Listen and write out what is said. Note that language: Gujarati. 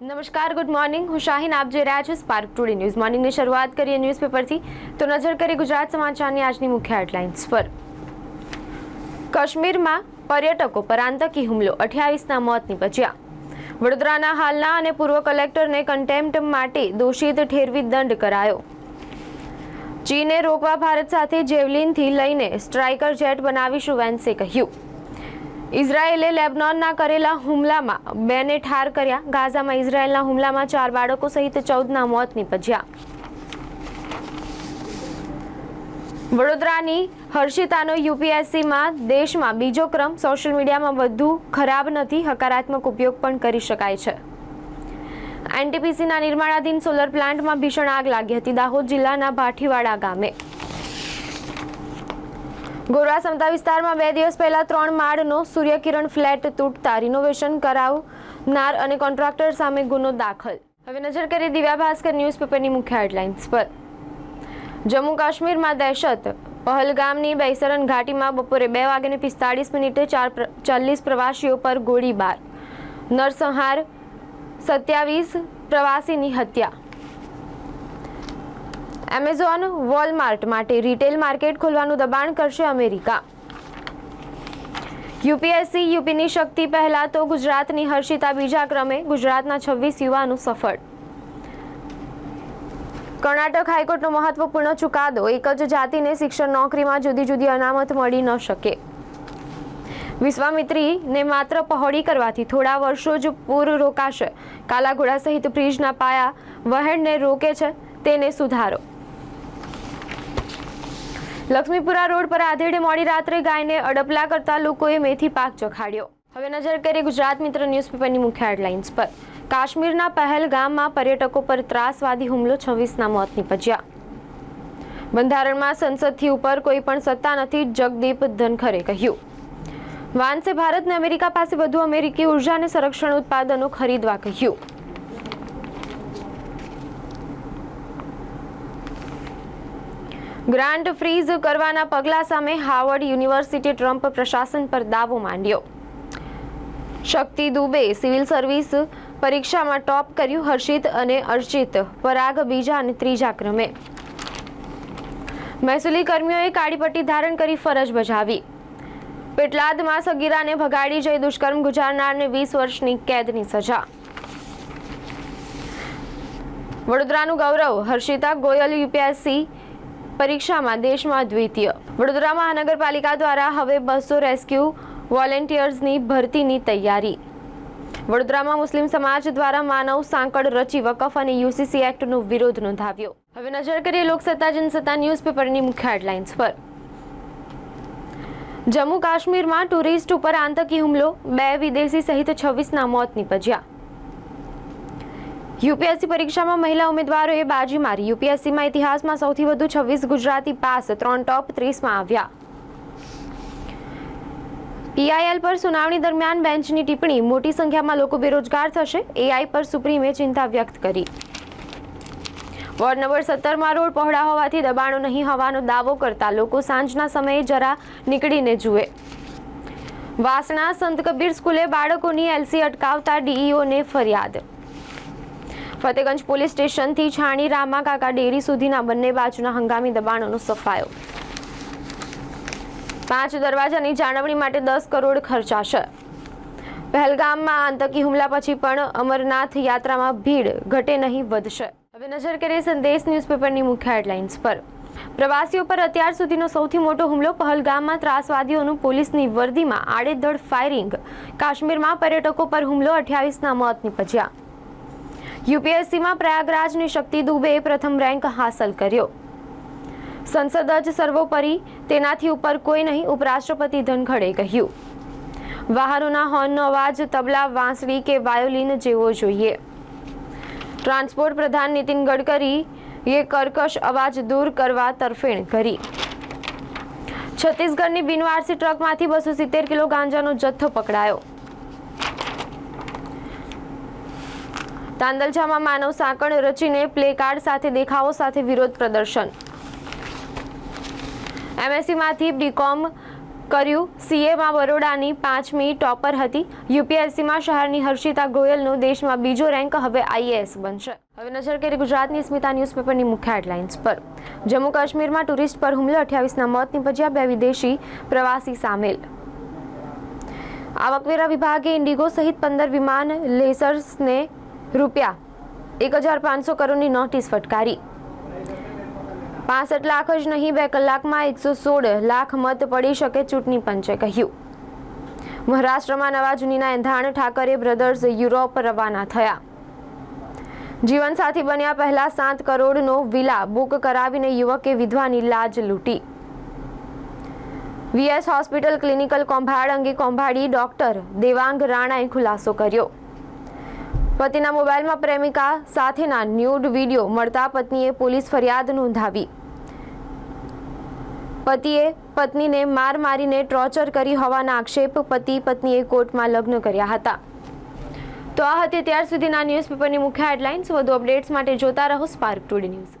નમસ્કાર ગુડ મોર્નિંગ હું શાહીન, આપ જોઈ રહ્યા છો સ્પાર્ક ટુડે ન્યૂઝ મોર્નિંગની શરૂઆત કરીએ ન્યૂઝપેપરથી તો નજર કરીએ ગુજરાત સમાચારની આજની મુખ્ય હેડલાઇન્સ પર. કાશ્મીરમાં પર્યટકો પર આતંકી હુમલો, અઠ્યાવીસના મોત નીપજ્યા. વડોદરાના હાલના અને પૂર્વ કલેક્ટરને કન્ટેમ્પ્ટ માટે દોષિત ઠેરવી દંડ કરાયો. ચીને રોકવા ભારત સાથે જેવલિનથી લઈને સ્ટ્રાઇકર જેટ બનાવીશું, વેન્સે કહ્યું. ઇઝરાયેલે લેબનોનના કરેલા હુમલામાં બેને ઠાર કર્યા. ગાઝામાં ઇઝરાયેલના હુમલામાં ચાર બાળકો સહિત ચૌદના મોત નીપજ્યા. વડોદરાની હર્ષિતાનો યુપીએસસીમાં દેશમાં બીજો ક્રમ. સોશિયલ મીડિયામાં વધુ ખરાબ નથી, હકારાત્મક ઉપયોગ પણ કરી શકાય છે. એનટીપીસીના નિર્માણાધીન સોલર પ્લાન્ટમાં ભીષણ આગ લાગી હતી. દાહોદ જિલ્લાના ભાઠીવાડા ગામે. ગોરવા સમતા વિસ્તારમાં બે દિવસ પહેલા ત્રણ માળનો સૂર્યકિરણ ફ્લેટ તૂટતા રિનોવેશન કરાવનાર અને કોન્ટ્રાક્ટર સામે ગુનો દાખલ. હવે નજર કરીએ દિવ્યા ભાસ્કર ન્યૂઝપેપરની મુખ્ય હેડલાઇન્સ પર. જમ્મુ કાશ્મીરમાં દહેશત. પહલગામની બૈસરન ઘાટીમાં બપોરે બે વાગ્યાને પિસ્તાળીસ મિનિટે ચાર ચાલીસ પ્રવાસીઓ પર ગોળીબાર. નરસંહાર, સત્યાવીસ પ્રવાસીની હત્યા. એમેઝોન વોલમાર્ટ માટે રિટેલ માર્કેટ ખોલવાનું દબાણ કરશે અમેરિકા. યુપીએસસી, યુપીની શક્તિ પહેલા તો ગુજરાતની હર્ષિતા બીજા ક્રમે ગુજરાતના છવ્વીસ યુવાનો સફળ. કર્ણાટક હાઈકોર્ટનો મહત્વપૂર્ણ ચુકાદો, એક જ જાતિને શિક્ષણ નોકરીમાં જુદી જુદી અનામત મળી ન શકે. વિશ્વામિત્રીને માત્ર પહોળી કરવાથી થોડા વર્ષો જ પૂર રોકાશે. કાલાઘોડા સહિત બ્રિજના પાયા વહેણને રોકે છે, તેને સુધારો. લક્ષ્મીપુરા રોડ પર આધેડે મોડી રાત્રે ગાયને અડપલા કરતા લોકોએ મેથી પાક ચખાડ્યો. હવે નજર કરીએ ગુજરાત મિત્ર ન્યૂઝપેપરની મુખ્ય હેડલાઇન્સ પર. કાશ્મીરના પહેલગામમાં પર્યટકો પર ત્રાસવાદી હુમલો છવ્વીસના મોત નીપજ્યા. બંધારણમાં સંસદથી ઉપર કોઈ પણ સત્તા નથી, જગદીપ ધનખરે કહ્યું. વાન્સે ભારતને અમેરિકા પાસે વધુ અમેરિકી ઊર્જા અને સંરક્ષણ ઉત્પાદનો ખરીદવા કહ્યું. ગ્રાન્ટ ફ્રીઝ કરવાના પગલા સામે હાવર્ડ યુનિવર્સિટી ટ્રમ્પ પ્રશાસન પર દાવો માંડ્યો. શક્તિ દુબે સિવિલ સર્વિસ પરીક્ષામાં ટોપ કર્યું હર્ષિત અને અર્જિત પરાગ બીજા અને ત્રીજા ક્રમે. મહેસૂલી કર્મીઓએ કાળી પટ્ટી ધારણ કરી ફરજ બજાવી. પેટલાદમાં સગીરાને ભગાડી જઈ દુષ્કર્મ ગુજારનારને વીસ વર્ષની કેદની સજા. વડોદરાનું ગૌરવ, હર્ષિતા ગોયલ યુપીએસસી પરીક્ષામાં દેશમાં દ્વિતીય. વડોદરા મહાનગરપાલિકા દ્વારા હવે બસો રેસ્ક્યુ વોલેન્ટિયર્સની ભરતીની તૈયારી. વડોદરામાં મુસ્લિમ સમાજ દ્વારા માનવ સાંકળ રચી વકફ અને યુસીસી એક્ટનો વિરોધ નોંધાવ્યો. હવે નજર કરીએ લોકસત્તા, જનસત્તા ન્યૂઝપેપરની મુખ્ય હેડલાઇન્સ પર. જમ્મુ કાશ્મીરમાં ટુરિસ્ટ ઉપર આતંકી હુમલો, બે વિદેશી સહિત છવ્વીસના મોત નીપજ્યા. યુપીએસસી પરીક્ષામાં મહિલા ઉમેદવારોએ બાજી મારી. યુપીએસસીમાં ઇતિહાસમાં સૌથી વધુ છવ્વીસ ગુજરાતી પાસ, ત્રણ ટોપ ત્રીસમાં આવ્યા. પીઆઈએલ પર સુનાવણી દરમિયાન બેન્ચની ટિપ્પણી, મોટી સંખ્યામાં લોકો બેરોજગાર થશે, એઆઈ પર સુપ્રીમે ચિંતા વ્યક્ત કરી. વોર્ડ નંબર સત્તરમાં રોડ પહોળા હોવાથી દબાણો નહીં હોવાનો દાવો કરતા લોકો સાંજના સમયે જરા નીકળીને જુએ. વાસણા સંત કબીર સ્કૂલે બાળકોની એલસી અટકાવતા ડીઈઓને ફરિયાદ. ફતેગંજ પોલીસ સ્ટેશનથી છાણી, રામા કાકા, ડેરી સુધીના બંને બાજુના હંગામી દબાણોનો સફાયો. પાંચ દરવાજાની જાળવણી માટે દસ કરોડ ખર્ચાશે. પહેલગામમાં આતંકી હુમલા પછી પણ અમરનાથ યાત્રામાં ભીડ ઘટે નહીં, વધશે. હવે નજર કરીએ સંદેશ ન્યૂઝપેપરની મુખ્ય હેડલાઇન્સ પર. પ્રવાસીઓ પર અત્યાર સુધીનો સૌથી મોટો હુમલો પહલગામમાં ત્રાસવાદીઓનું પોલીસની વર્દીમાં આડેધડ ફાયરિંગ. કાશ્મીરમાં પર્યટકો પર હુમલો, અઠ્યાવીસના મોત નીપજ્યા. યુપીએસસીમાં પ્રયાગરાજની શક્તિ દુબેએ પ્રથમ રેન્ક હાંસલ કર્યો. સંસદ જ સર્વોપરી, તેનાથી ઉપર કોઈ નહીં, ઉપરાષ્ટ્રપતિ ધનખડે કહ્યું. વાહનોના હોર્નનો અવાજ, તબલા, વાંસળી કે વાયોલિન જેવો જોઈએ. ટ્રાન્સપોર્ટ પ્રધાન નીતિન ગડકરી એ કર્કશ અવાજ દૂર કરવા તરફેણ કરી. છત્તીસગઢની બિનવારસી ટ્રકમાંથી બસો સિત્તેર કિલો ગાંજાનો જથ્થો પકડાયો. તાંદલજામાં માનવ સાંકળ રચીને પ્લેકાર્ડ સાથે દેખાવો સાથે વિરોધ પ્રદર્શન. એમએસસીમાંથી બીકોમ કર્યું. સીએમાં બરોડાની પાંચમી ટોપર હતી. યુપીએસસીમાં શહેરની હર્ષિતા ગોયલનો દેશમાં બીજો રેન્ક હવે આઈએએસ બનશે. હવે નજર કરી ગુજરાતની સ્મિતા ન્યૂઝપેપરની મુખ્ય હેડલાઇન્સ પર. જમ્મુ કાશ્મીરમાં ટુરિસ્ટ પર હુમલો, અઠ્યાવીસના મોત નીપજ્યા બે વિદેશી પ્રવાસી સામેલ. આવકવેરા વિભાગે ઇન્ડિગો સહિત પંદર વિમાન લેસર્સને રૂપિયા એક હજાર પાંચસો કરોડની નોટિસ ફટકારી. પાસઠ લાખ જ નહીં, બે કલાકમાં એકસો સોળ લાખ મત પડી શકે ચૂંટણી પંચે કહ્યું. મહારાષ્ટ્રમાં નવા જૂનીના એંધાણ ઠાકરે બ્રધર્સ યુરોપ રવાના થયા. જીવનસાથી બન્યા પહેલા સાત કરોડનો વિલા બુક કરાવીને યુવકે વિધવાની લાજ લૂંટી. વીએસ હોસ્પિટલ ક્લિનિકલ કૌભાંડ અંગે કૌભાંડી ડોક્ટર દેવાંગ રાણાએ ખુલાસો કર્યો. પતિના મોબાઈલમાં પ્રેમિકા સાથેના ન્યૂડ વીડિયો મળતા પત્નીએ પોલીસ ફરિયાદ નોંધાવી. પતિએ પત્નીને માર મારીને ટોર્ચર કરી હોવાના આક્ષેપ પતિ પત્નીએ કોર્ટમાં લગ્ન કર્યા હતા. તો આ હતી ત્યાર સુધીના ન્યૂઝપેપરની મુખ્ય હેડલાઇન્સ. વધુ અપડેટ્સ માટે જોતા રહો સ્પાર્ક ટુડે ન્યૂઝ